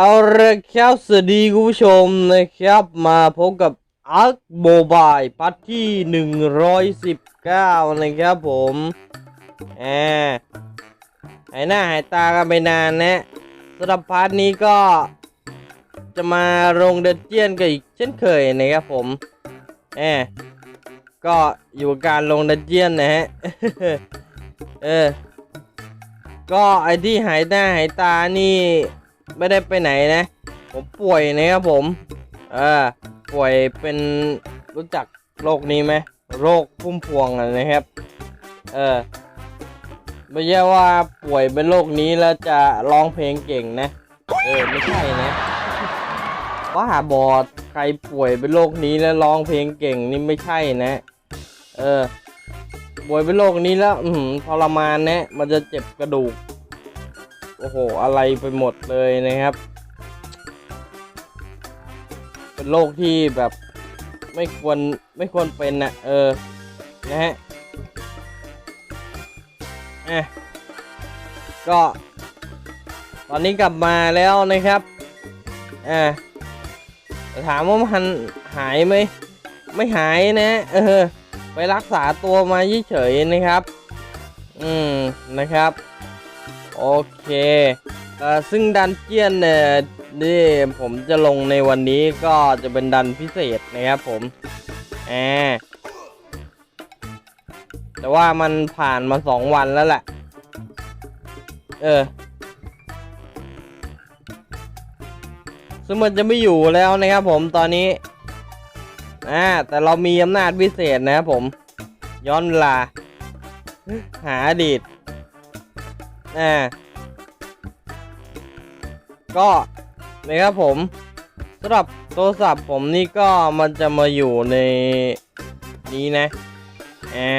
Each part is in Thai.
เอาละครับสวัสดีคุณผู้ชมนะครับ มาพบกับอาร์คโมบายพัทที่ 119 นะครับผมแอบหายหน้าหายตากันไปนานนะสำหรับพาร์ทนี้ก็จะมาลงเดนเจียนกันอีกเช่นเคยนะครับผมแอบก็อยู่กับการลงเดนเจียนนะฮะ เออ ก็ไอที่หายหน้าหายตานี่ ไม่ได้ไปไหนนะ ผมป่วยนะครับผม เออป่วยเป็นรู้จักโรคนี้ไหมโรคพุ่มพวงนะครับ เออไม่ใช่ว่าป่วยเป็นโรคนี้แล้วจะร้องเพลงเก่งนะ เออไม่ใช่นะว่าบอดใครป่วยเป็นโรคนี้แล้วร้องเพลงเก่งนี่ไม่ใช่นะ เออป่วยเป็นโรคนี้แล้ว อืทรมานนะ มันจะเจ็บกระดูก โอ้โห อะไรไปหมดเลยนะครับ เป็นโรคที่แบบไม่ควรไม่ควรเป็นนะเออ นะฮะอะก็ ตอนนี้กลับมาแล้วนะครับอ่าแต่ถามว่ามันหายไหมไม่หายนะเออ ไปรักษาตัวมาเฉยๆนะครับ อืมนะครับ โอเคซึ่งดันเจียนเนี่ยนี่ผมจะลงในวันนี้ก็จะเป็นดันพิเศษนะครับผมแอแต่ว่ามันผ่านมาสองวันแล้วแหละ เออ ซึ่งมันจะไม่อยู่แล้วนะครับผมตอนนี้อ่าแต่เรามีอำนาจพิเศษนะครับผม ย้อนเวลา หาอดีต อ่าก็นะครับผมสำหรับโทรศัพท์ผมนี่ก็มันจะมาอยู่ในนี้นะอ่า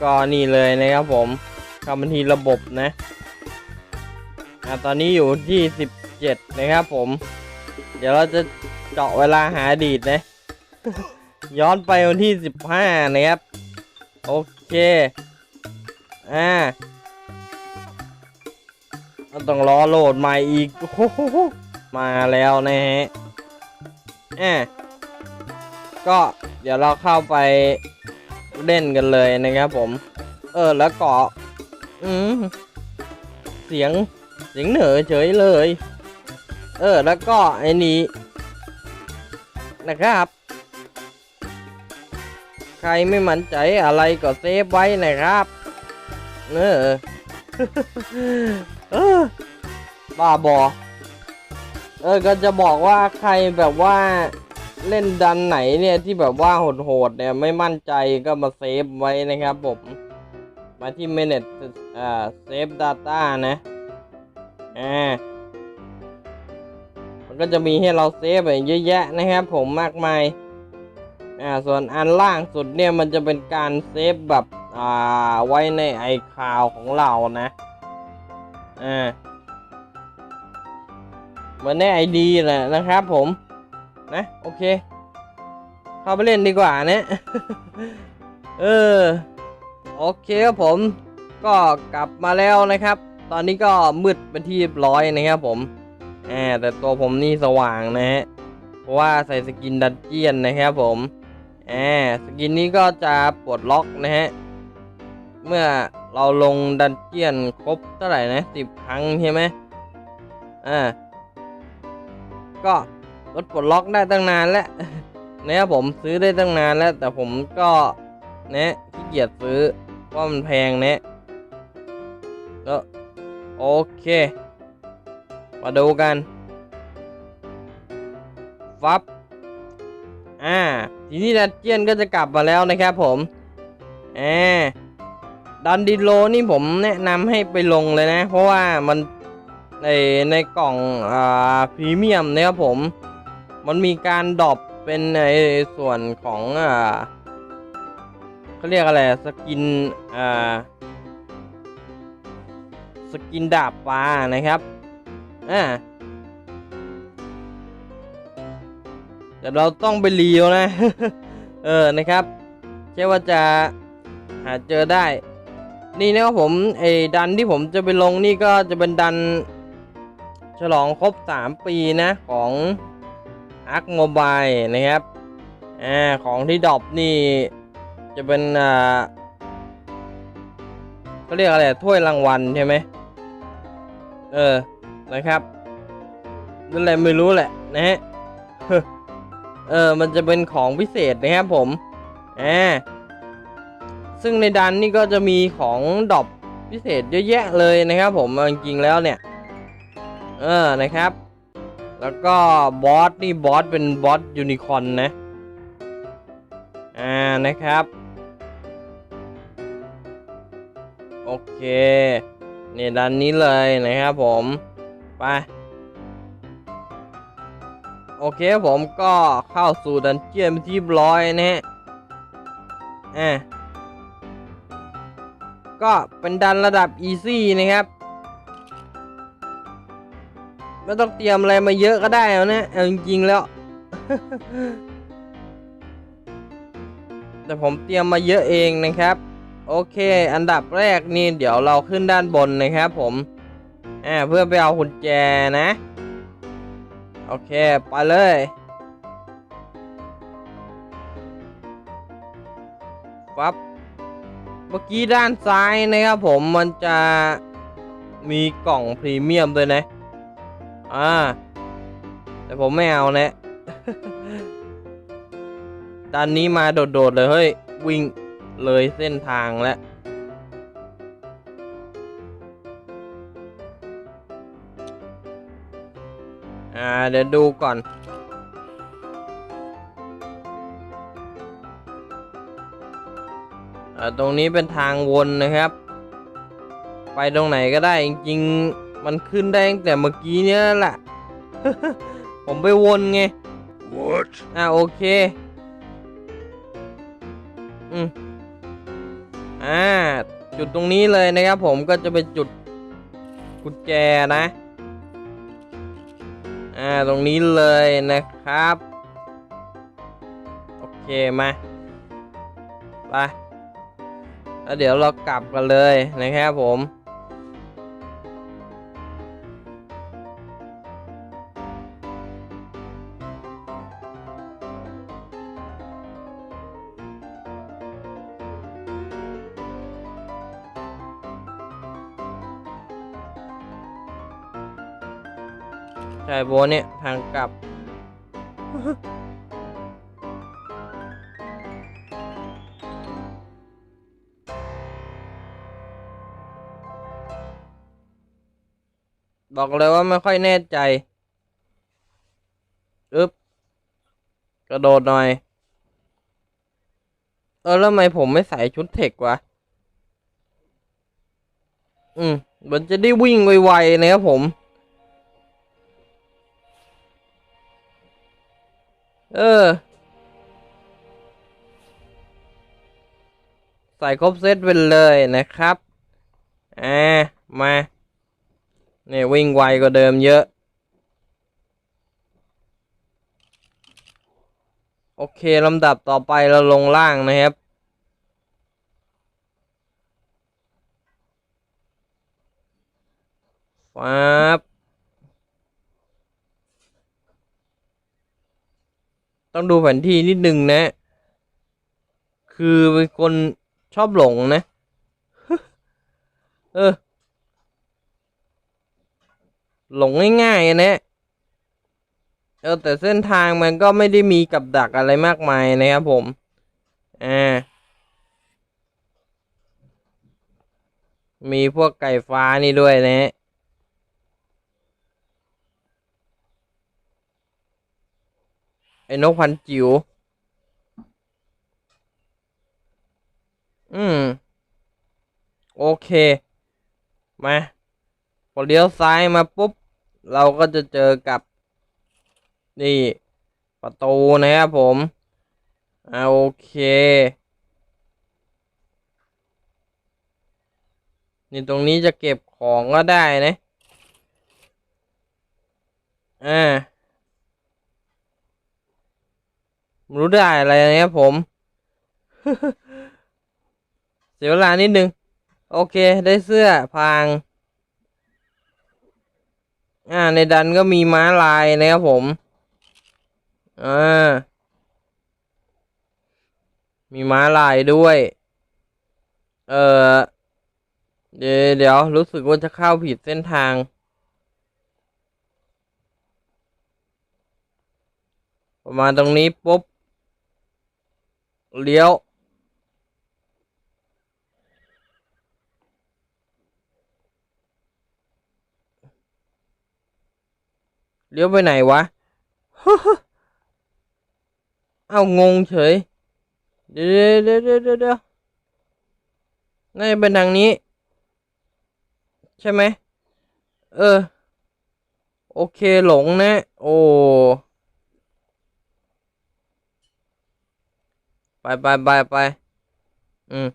ก็นี่เลยนะครับผมคำบัญชีระบบนะอ่าตอนนี้อยู่ที่ 17 นะครับผม เดี๋ยวเราจะเจาะเวลาหาอดีตนะ ย้อนไปวันที่ 15 นะครับ โอเค อ่าต้องรอโหลดใหม่อีกโอ้โหมาแล้วนะฮะอ่าก็เดี๋ยวเราเข้าไปเล่นกันเลยนะครับผม เออแล้วก็อืมเสียงเสียงเหนือเฉยเลย เออแล้วก็ไอ้นี้นะครับ ใครไม่มั่นใจอะไรก็เซฟไว้นะครับ เออเออบ้าบอ เออ ก็จะบอกว่าใครแบบว่าเล่นดันไหนเนี่ยที่แบบว่าโหดๆเนี่ยไม่มั่นใจก็มาเซฟไว้นะครับผม มาที่ manage อ่า save data นะอ่ามันก็จะมีให้เราเซฟแบบเยอะแยะนะครับผมมากมาย อ่า ส่วนอันล่างสุดเนี่ยมันจะเป็นการเซฟแบบ ไว้ในไอคาวของเรานะอ่าเหมือนในไอดีแหละนะครับผม นะ โอเค เข้าไปเล่นดีกว่านะเออ โอเคครับผม ก็กลับมาแล้วนะครับ ตอนนี้ก็มืดเป็นที่ร้อยนะครับผมแอบแต่ตัวผมนี่สว่างนะฮะ เพราะว่าใส่สกินดันเจียนนะครับผมแอบสกินนี้ก็จะปลดล็อกนะฮะ เมื่อเราลงดันเจียนครบเท่าไหร่นะสิบครั้งใช่ไหมอ่าก็ลดปลดล็อกได้ตั้งนานแล้วนะผมซื้อได้ตั้งนานแล้ว แต่ผมก็นะขี้เกียจซื้อเพราะมันแพงนะก็โอเค มาดูกันฟับอ่า ทีนี้ดันเจียนก็จะกลับมาแล้วนะครับผมแอบ ดันดิโลนี่ผมแนะนำให้ไปลงเลยนะ เพราะว่ามันในในกล่องอ่าพรีเมียมนะครับผม มันมีการดรอปเป็นในส่วนของอ่าเขาเรียกอะไรสกินอ่าสกินดาบปลานะครับอ่าแต่เราต้องไปรีวนะ เออนะครับใช่ว่าจะหาเจอได้ นี่นะครับผมไอ้ดันที่ผมจะไปลงนี่ก็จะเป็นดัน ฉลองครบ 3 ปีนะของอาร์คโมบายนะครับอ่าของที่ดรอปนี่จะเป็นอ่าเขาเรียกอะไรถ้วยรางวัลใช่ไหมเออนะครับนั่นแหละไม่รู้แหละนะฮะเออมันจะเป็นของพิเศษนะครับผมอ่า ซึ่งในดันนี่ก็จะมีของดอปพิเศษเยอะแยะเลยนะครับ ผมจริงๆแล้วเนี่ย เออนะครับ แล้วก็บอสนี่บอสเป็นบอสยูนิคอนนะอ่านะครับ โอเคเนี่ยดันนี้เลยนะครับผมไปโอเคผมก็เข้าสู่ดันเจียนที่บร้อยนะฮะอ่า ก็เป็นดันระดับ easy นะครับ ไม่ต้องเตรียมอะไรมาเยอะก็ได้แล้วนะเอาจริงๆแล้ว แต่ผมเตรียมมาเยอะเองนะครับ โอเค อันดับแรกนี่เดี๋ยวเราขึ้นด้านบนนะครับผมอ่าเพื่อไปเอากุญแจนะ โอเค ไปเลยปั๊บ เมื่อกี้ด้านซ้ายนะครับผมมันจะมีกล่องพรีเมียมด้วยนะ อ่า แต่ผมไม่เอานะ ด้านนี้มาโดด ๆ เลย เฮ้ย วิ่งเลยเส้นทางแล้ว อ่า เดี๋ยวดูก่อน ตรงนี้เป็นทางวนนะครับ ไปตรงไหนก็ได้จริงๆ มันขึ้นได้ตั้งแต่เมื่อกี้เนี้ยแหละ ผมไปวนไง What? อ่าโอเค อืมอ่า จุดตรงนี้เลยนะครับผมก็จะเป็นจุดกุญแจนะ อ่า ตรงนี้เลยนะครับ โอเค มา ไป แล้วเดี๋ยวเรากลับกันเลยนะครับผมใช่โบนี่ทางกลับ บอกเลยว่าไม่ค่อยแน่ใจอึ๊บกระโดดหน่อย เออ แล้วทำไมผมไม่ใส่ชุดเทควะ อืม มันจะได้วิ่งไวๆนะครับผม เออ ใส่ครบเซตไปเลยนะครับ อ่า มา เนี่ยวิ่งไวกว่าเดิมเยอะ โอเคลำดับต่อไปเราลงล่างนะครับฟับต้องดูแผนที่นิดนึงนะ คือเป็นคนชอบหลงนะ เออ หลงง่ายๆอะนะเออแต่เส้นทางมันก็ไม่ได้มีกับดักอะไรมากมายนะครับผมอ่ามีพวกไก่ฟ้านี่ด้วยนะ ไอ้นกพันจิ๋ว อืม โอเค มา พอเลี้ยวซ้ายมาปุ๊บ เราก็จะเจอกับ นี่ประตูนะครับผมอ่าโอเค นี่ตรงนี้จะเก็บของก็ได้นะอ่าไม่รู้ได้อะไรนะครับผม เสียเวลานิดนึง โอเคได้เสื้อพาง อ่า ในดันก็มีม้าลายนะครับผม อ่า มีม้าลายด้วย เออเดี๋ยวเดี๋ยวรู้สึกว่าจะเข้าผิดเส้นทางประมาณตรงนี้ปุ๊บ เลี้ยว เลี้ยวไปไหนวะเอางงเฉยเดี๋ยวเดี๋ยวเดี๋ยวเดี๋ยวเดี๋ยวน่าจะเป็นทางนี้ ใช่ไหม เออ โอเคหลงนะ โอ้ไปไปไปไป อืม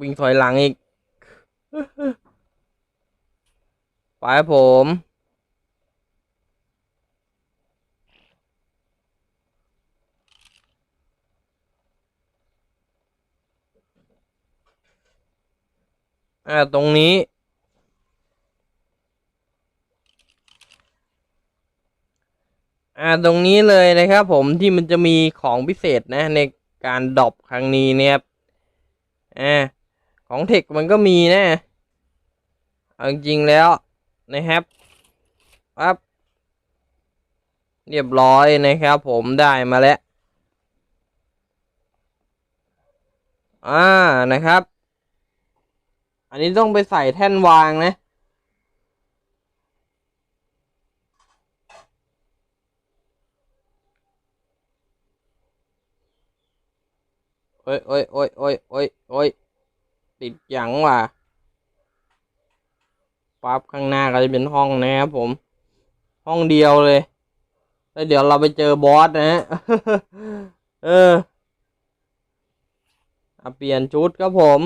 วิ่งถอยหลังอีก ไปผม อ่าตรงนี้ อ่าตรงนี้เลยนะครับผมที่มันจะมีของพิเศษนะในการดรอปครั้งนี้เนี่ยครับอ่าของเทคมันก็มีนะเอาจริงๆแล้วนะครับปั๊บเรียบร้อยนะครับผมได้มาแล้ว อ่านะครับ อันนี้ต้องไปใส่แท่นวางนะ โอ้ยโอ้ยโอ้ยโอ้ยโอ้ยโอ้ยติดหยังว่ะปั๊บข้างหน้าก็จะเป็นห้องนะครับผม ห้องเดียวเลย แล้วเดี๋ยวเราไปเจอบอสนะฮะเอออะเปลี่ยนชุดครับผม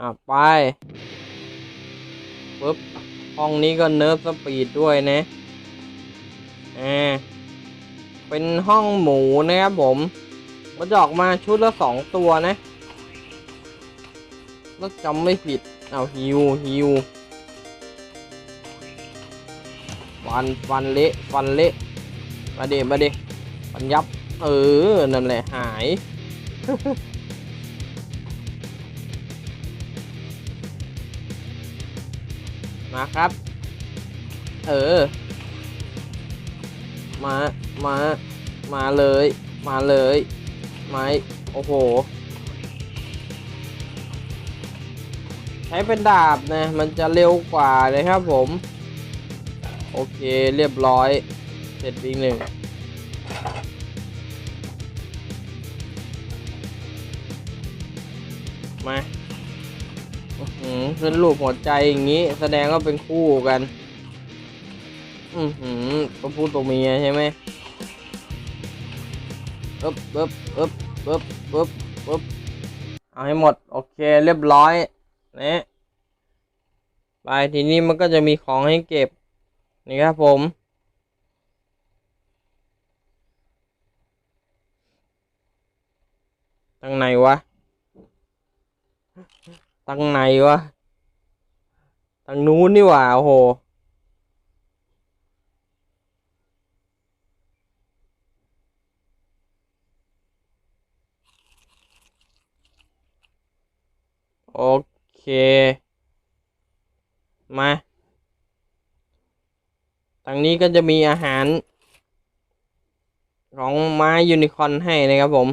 อะไปปึ๊บห้องนี้ก็เนิร์ฟสปีดด้วยนะอ่าเป็นห้องหมูนะครับผมมันจะออกมาชุดละสองตัวนะถ้าจำไม่ผิดเอาฮิวฮิวฟันฟันเละฟันเละมาเดมาเดฟันยับ เออ นั่นแหละหาย มาครับ เออ มา มา มาเลย มาเลยไม้โอ้โห ใช้เป็นดาบนะ มันจะเร็วกว่าเลยครับผม โอเคเรียบร้อย เสร็จอีกหนึ่งมา อื้อหือเป็นรูปหัวใจอย่างนี้ แสดงว่าเป็นคู่กัน อือหือตัวผู้ตัวเมียใช่ไหมปึ๊บปึ๊บปึ๊บปึ๊บปึ๊บปึ๊บเอาให้หมด โอเค เรียบร้อยนะไปทีนี้มันก็จะมีของให้เก็บ นี่ครับผมตั้งไหนวะ ตั้งไหนวะตั้งนู้นนี่หว่า โอ้โห โอเค มา ทางนี้ก็จะมีอาหาร ของไม้ยูนิคอร์นให้นะครับผม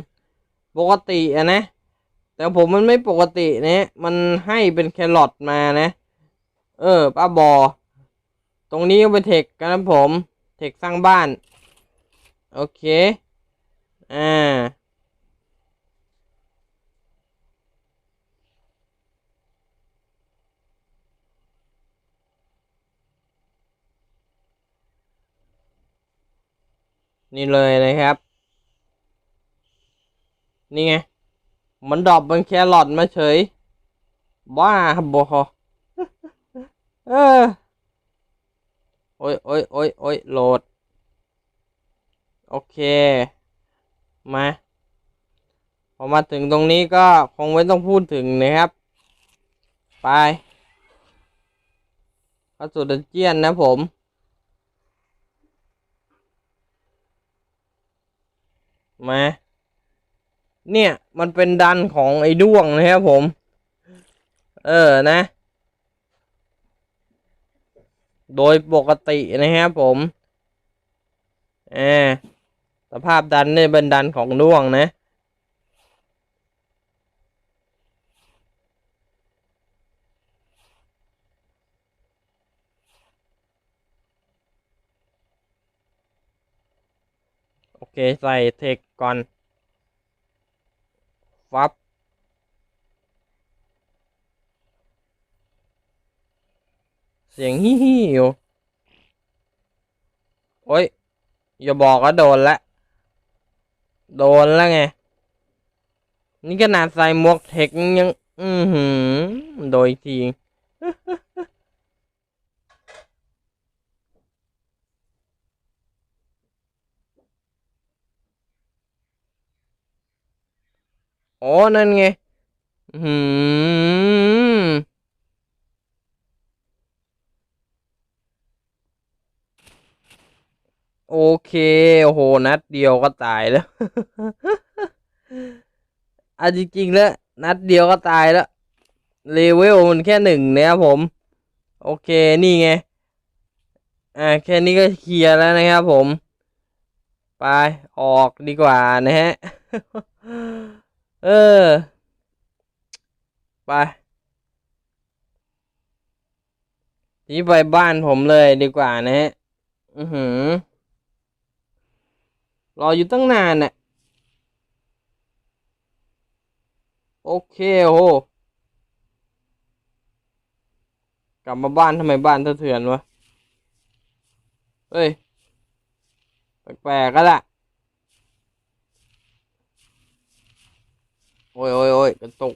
ปกติอะนะ แต่ผมมันไม่ปกตินะมันให้เป็นแครอทมานะ เออป้าบอ ตรงนี้ก็เป็นเทคกันนะผม เทคสร้างบ้าน โอเค อ่านี่เลยนะครับ นี่ไง มันดรอปเป็นแครอทมาเฉย บ้าบอเออโออ้ยโอ้ยโอ้ยโอ้ยโหลด โอเค มา พอมาถึงตรงนี้ก็คงไม่ต้องพูดถึงนะครับ ไปเข้าสู่ดันเจียนนะผมมา เนี่ย มันเป็นดันของไอ้ด้วงนะครับผม เออนะ โดยปกตินะครับผมแอสภาพดันเนี่ยเป็นดันของด้วงนะ โอเค ใส่เทคก่อน ฟับเสียงฮิฮิอยู่โอ้ย อย่าบอกว่าโดนละ โดนแล้วไง นี่ขนาดใส่หมวกเทคยัง อือหือ โดยที อ๋อ นั่นไง หือโอเค โอ้โห นัดเดียวก็ตายแล้วอะจริงๆแล้ว นัดเดียวก็ตายแล้ว เลเวลมันแค่หนึ่งนะครับผม โอเค นี่ไง อ่า แค่นี้ก็เคลียร์แล้วนะครับผม ไป ออกดีกว่านะฮะ เออ ไปนี่ไปบ้านผมเลยดีกว่านะฮะ อือหือ รออยู่ตั้งนานน่ะ โอเคโอ้กลับมาบ้านทำไมบ้านเถื่อนวะ เฮ้ย แปลกๆก็ละ โอ้ยโอ้ยโอ้ยกระตุก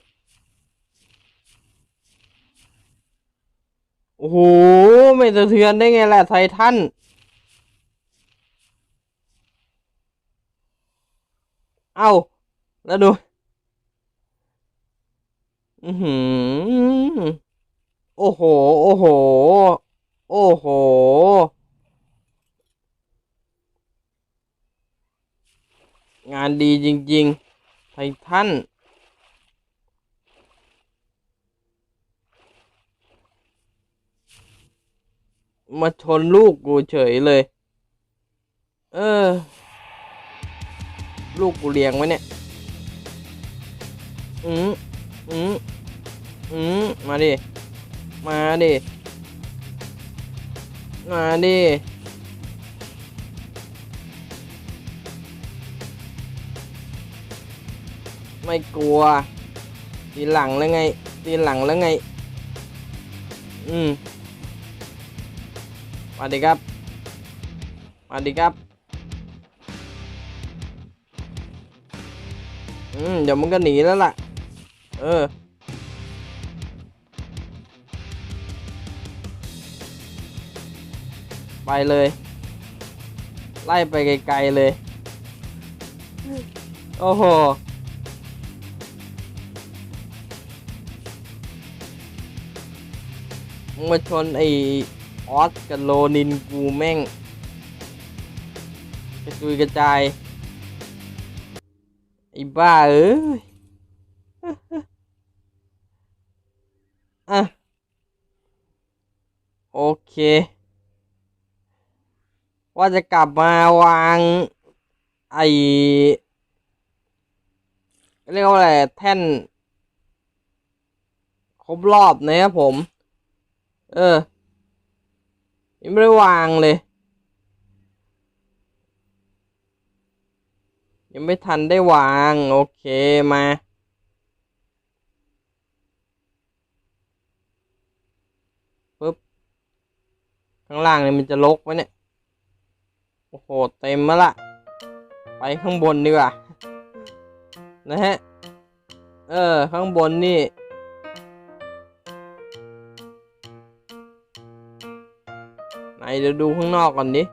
โอ้โห ไม่สะเทือนได้ไงล่ะไททันเอ้า แล้วดู อือหือ โอ้โห โอ้โห โอ้โห งานดีจริง ๆ ไททัน มาชนลูกกูเฉยเลย เออ ลูกกูเลี้ยงไว้เนี่ย อืมอืมอืมมาดิ มาดิ มาดิไม่กลัวทีหลังแล้วไงทีหลังแล้วไง อืม มาดิครับ มาดิครับ อืม เดี๋ยวมันก็หนีแล้วล่ะ เออ ไปเลย ไล่ไปไกลๆเลย โอ้โหมึงมาชนไอ ออสกับโลนินกูแม่งกระจุยกระจายไอ้บ้าเอ้ยอะโอเค ว่าจะกลับมาวางไอเรียกว่าอะไรแท่น ครบรอบนะครับผม เออ ยังไม่ได้วางเลย ยังไม่ทันได้วาง โอเคมาปึ๊บข้างล่างเนี่ยมันจะลกไว้เนี่ย โอ้โห เต็มมาละไปข้างบนดีกว่า นะฮะ เออ ข้างบนนี่ เดี๋ยวดูข้างนอกก่อนดิ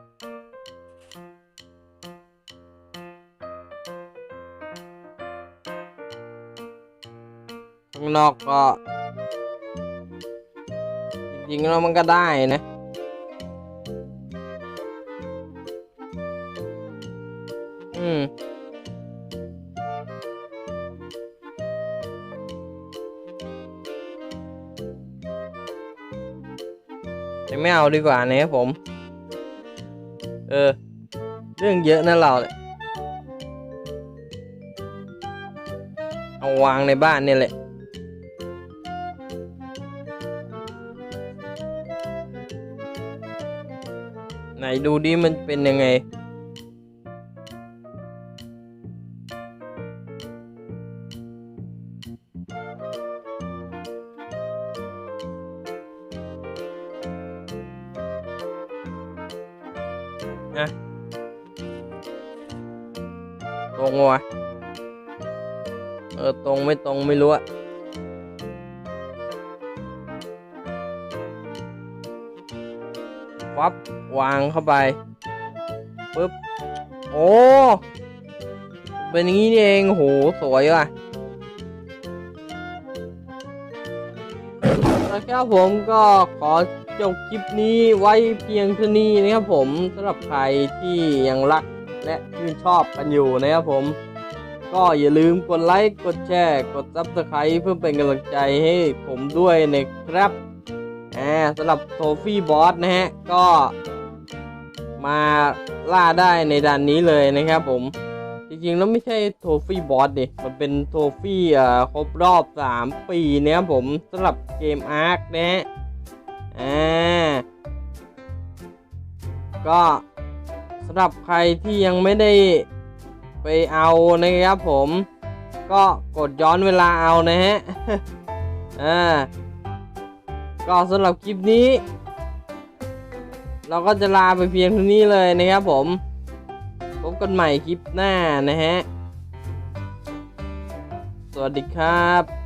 ข้างนอกก็ จริงๆแล้วมันก็ได้นะ ดีกว่านะครับผม เออ เรื่องเยอะนะเราเลยเอาวางในบ้านเนี่ยแหละไหนดูดิมันเป็นยังไง งไม่รงไม่รู้อะวับวางเข้าไปปึ๊บ โอ้ เป็นอย่างนี้เองโห สวยว่ะแล้วครับผมก็ขอจบคลิปนี้ไว้เพียงเท่านี้นะครับผมสำหรับใครที่ยังรักและชื่นชอบกันอยู่นะครับผม ก็อย่าลืมกดไลค์ กดแชร์ กด Subscribe เพื่อเป็นกำลังใจให้ผมด้วยนะครับอ่าสำหรับโทฟี่บอสนะฮะ ก็มาล่าได้ในด่านนี้เลยนะครับผม จริงๆ แล้วไม่ใช่โทฟี่บอสดิ มันเป็นโทฟี่เอ่อครบรอบ 3 ปีนะครับผมสำหรับเกมอาร์คนะฮะอ่าก็สำหรับใครที่ยังไม่ได้ ไปเอานะครับผม ก็กดย้อนเวลาเอานะฮะอ่าก็สำหรับคลิปนี้ เราก็จะลาไปเพียงเท่านี้เลยนะครับผม พบกันใหม่คลิปหน้านะฮะ สวัสดีครับ